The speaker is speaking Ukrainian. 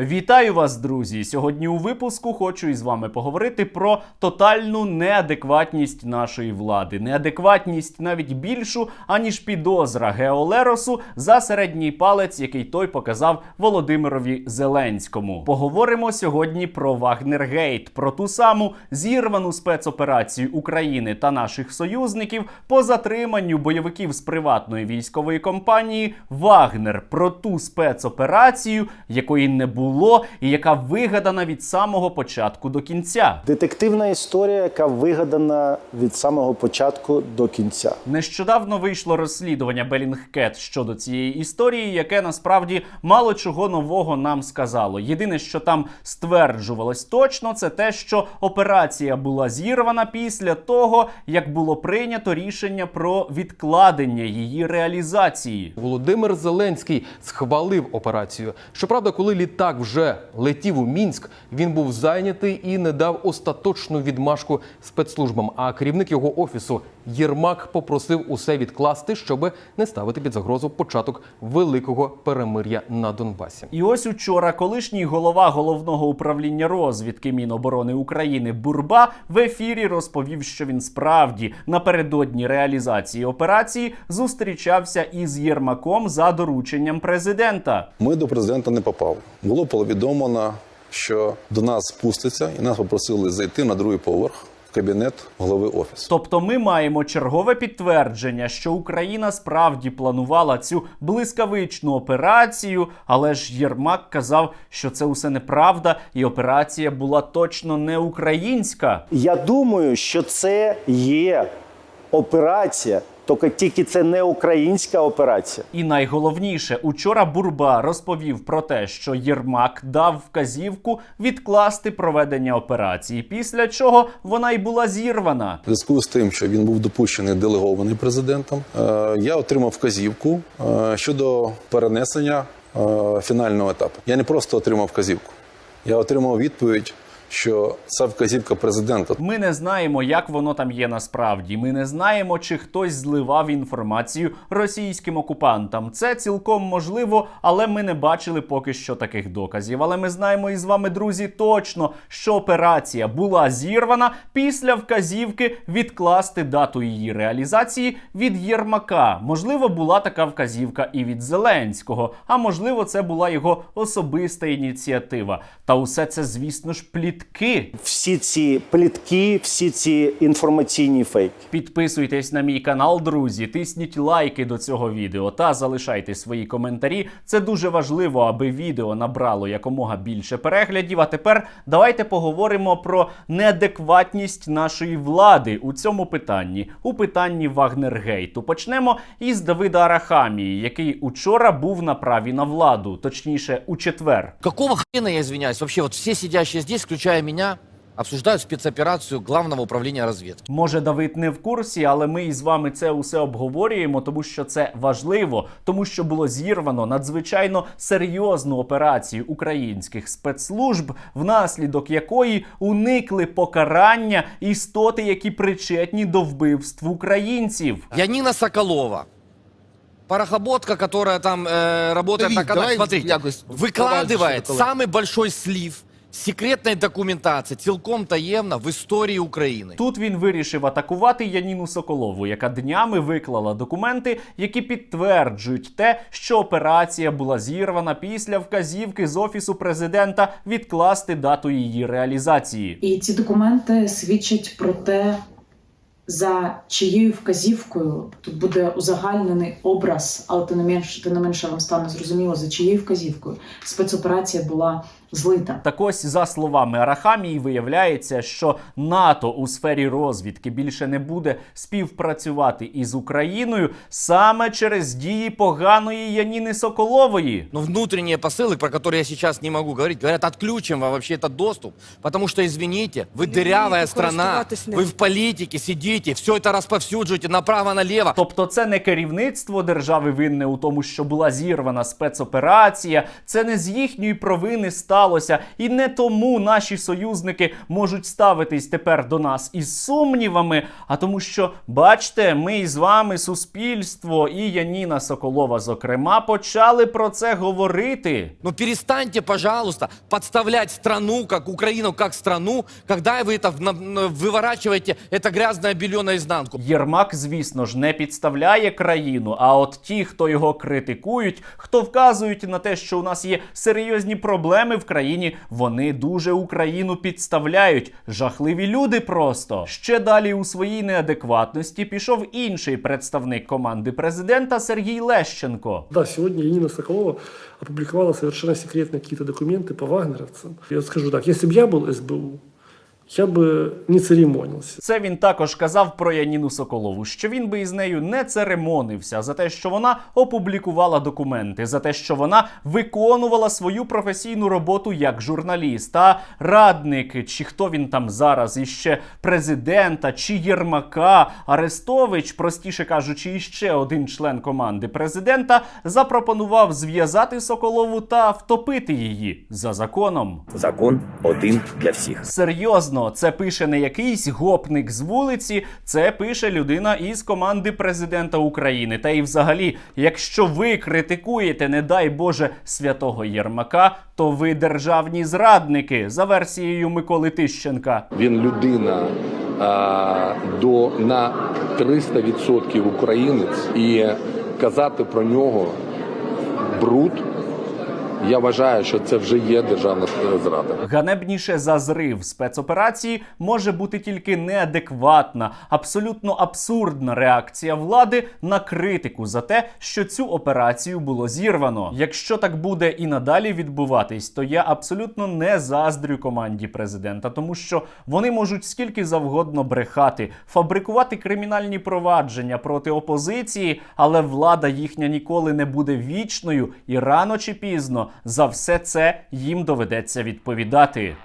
Вітаю вас, друзі! Сьогодні у випуску хочу із вами поговорити про тотальну неадекватність нашої влади. Неадекватність навіть більшу, аніж підозра Геолеросу за середній палець, який той показав Володимирові Зеленському. Поговоримо сьогодні про Вагнергейт, про ту саму зірвану спецоперацію України та наших союзників по затриманню бойовиків з приватної військової компанії Вагнер, про ту спецоперацію, якої не було і яка вигадана від самого початку до кінця. Детективна історія, яка вигадана від самого початку до кінця. Нещодавно вийшло розслідування Белінгкет щодо цієї історії, яке насправді мало чого нового нам сказало. Єдине, що там стверджувалось точно, це те, що операція була зірвана після того, як було прийнято рішення про відкладення її реалізації. Володимир Зеленський схвалив операцію. Щоправда, коли літак вже летів у Мінськ, він був зайнятий і не дав остаточну відмашку спецслужбам. А керівник його офісу Єрмак попросив усе відкласти, щоб не ставити під загрозу початок великого перемир'я на Донбасі. І ось учора колишній голова головного управління розвідки Міноборони України Бурба в ефірі розповів, що він справді напередодні реалізації операції зустрічався із Єрмаком за дорученням президента. Ми до президента не попали. Було повідомлено, що до нас спуститься, і нас попросили зайти на другий поверх кабінет голови офісу. Тобто, ми маємо чергове підтвердження, що Україна справді планувала цю блискавичну операцію, але ж Єрмак казав, що це усе неправда, і операція була точно не українська. Я думаю, що це є операція, тільки тільки це не українська операція. І найголовніше, учора Бурба розповів про те, що Єрмак дав вказівку відкласти проведення операції, після чого вона й була зірвана. В зв'язку з тим, що він був допущений делегований президентом, е, я отримав вказівку е, щодо перенесення е, фінального етапу. Я не просто отримав вказівку, я отримав відповідь, що це вказівка президента. Ми не знаємо, як воно там є насправді. Ми не знаємо, чи хтось зливав інформацію російським окупантам. Це цілком можливо, але ми не бачили поки що таких доказів. Але ми знаємо із вами, друзі, точно, що операція була зірвана після вказівки відкласти дату її реалізації від Єрмака. Можливо, була така вказівка і від Зеленського, а можливо, це була його особиста ініціатива. Та усе це, звісно ж, плітки. Всі ці плітки, всі ці інформаційні фейки. Підписуйтесь на мій канал, друзі, тисніть лайки до цього відео та залишайте свої коментарі. Це дуже важливо, аби відео набрало якомога більше переглядів. А тепер давайте поговоримо про неадекватність нашої влади у цьому питанні, у питанні Вагнергейту. Почнемо із Давида Арахамії, який учора був на праві на владу, точніше, у четвер. Какого хрена, я извиняюсь, вообще вот все сидящие здесь, включая меня, обсуждают спецоперацию Главного управления разведки. Може, Давид не в курсі, але ми із вами це усе обговорюємо, тому що це важливо, тому що було зірвано надзвичайно серйозну операцію українських спецслужб, внаслідок якої уникли покарання істоти, які причетні до вбивств українців. Янина Соколова, парохоботка, которая там э, работает Да, на канале, давай смотрите, якось выкладывает вставай, самый большой слив секретной документации, цілком таємно в історії України. Тут він вирішив атакувати Яніну Соколову, яка днями виклала документи, які підтверджують те, що операція була зірвана після вказівки з офісу президента відкласти дату її реалізації. І ці документи свідчать про те, за чиєю вказівкою тут буде узагальнений образ, але тим не менше, тим не менше вам стане зрозуміло, за чиєю вказівкою спецоперація була злита. Так ось, за словами Арахамії, виявляється, що НАТО у сфері розвідки більше не буде співпрацювати із Україною саме через дії поганої Яніни Соколової. Но внутренние посылы, про которые я сейчас не могу говорить, говорят, отключим вам вообще этот доступ, потому что, извините, вы дырявая страна, користуватись ним. вы в политике сидите, все это расповсюджуете направо-налево. Тобто, це не керівництво держави винне у тому, що була зірвана спецоперація, це не з їхньої провини стало сталося, і не тому наші союзники можуть ставитись тепер до нас із сумнівами, а тому, що бачите, ми із вами, суспільство і Яніна Соколова, зокрема, почали про це говорити. Ну перестаньте, пожалуйста, подставлять страну, как Украину, как страну, когда вы это на- на- выворачиваете это грязное белье наизнанку. Єрмак, звісно ж, не підставляє країну. А от ті, хто його критикують, хто вказують на те, що у нас є серйозні проблеми в країні, вони дуже Україну підставляють. Жахливі люди просто. Ще далі у своїй неадекватності пішов інший представник команди президента Сергій Лещенко. Да, сегодня Енина Соколова опубликовала совершенно секретные какие-то документы по вагнеровцам. Я скажу так, если бы я был СБУ, я бы не церемонился. Це він також казав про Яніну Соколову, що він би із нею не церемонився за те, що вона опублікувала документи, за те, що вона виконувала свою професійну роботу як журналіст, а радник, чи хто він там зараз, іще президента, чи Єрмака, Арестович, простіше кажучи, іще один член команди президента, запропонував зв'язати Соколову та втопити її за законом. Закон один для всіх. Серйозно, це пише не якийсь гопник з вулиці, це пише людина із команди президента України. Та і взагалі, якщо ви критикуєте, не дай Боже, святого Єрмака, то ви державні зрадники за версією Миколи Тищенка. Він людина а, до на 300% українець, і казати про нього бруд. Я вважаю, що це вже є державна зрада. Ганебніше за зрив спецоперації може бути тільки неадекватна, абсолютно абсурдна реакція влади на критику за те, що цю операцію було зірвано. Якщо так буде і надалі відбуватись, то я абсолютно не заздрю команді президента, тому що вони можуть скільки завгодно брехати, фабрикувати кримінальні провадження проти опозиції, але влада їхня ніколи не буде вічною, і рано чи пізно за все це їм доведеться відповідати.